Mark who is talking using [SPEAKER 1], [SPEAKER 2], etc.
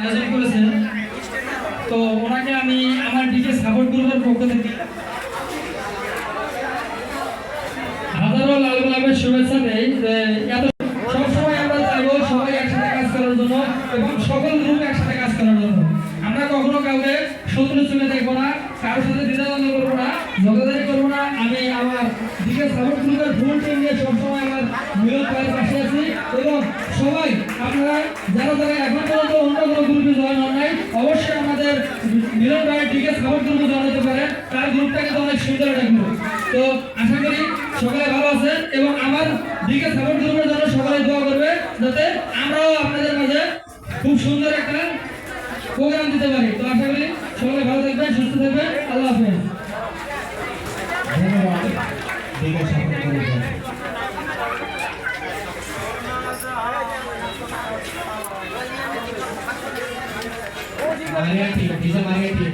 [SPEAKER 1] আয়োজন করেছেন। তো ওনাকে আমি আমার দিকে সাপোর্ট গ্রুপের পক্ষ থেকে হাজারো লাল গোলাপের শুভেচ্ছা দেই যে এত সবসময় আমরা চাইব সবাই একসাথে কাজ করার জন্য এবং সকল গ্রুপ একসাথে কাজ করার জন্য। আমরা কখনো কাউকে শত্রু চলে দেখব না, কারোর সাথে দ্বিধাদ্বন্দ্ব করব না ঝগড়াঝাড়ি করব না। আমি আমার দিকে সাপোর্ট গ্রুপের ফুল টিম নিয়ে সবসময় আমার মিলন যারা যারা এখন পর্যন্ত অন্য কোনো গ্রুপে জয়েন হন নাই, অবশ্যই আমাদের মিলন ভাইয়ের দিকে সাপোর্ট গ্রুপে জয়েন হতে পারে। তার গ্রুপটা কিন্তু অনেক সুন্দর একটা গ্রুপ তো আশা করি সবাই ভালো আছেন এবং আমার দিকে সাপোর্ট গ্রুপের জন্য সবাই দোয়া করবে, যাতে আমরাও আপনাদের মাঝে খুব সুন্দর একটা প্রোগ্রাম দিতে পারি। তো আশা করি সবাই ভালো থাকবেন, সুস্থ থাকবেন। আল্লাহ হাফেজ।
[SPEAKER 2] ধন্যবাদ। Maria team, DJ Maria team.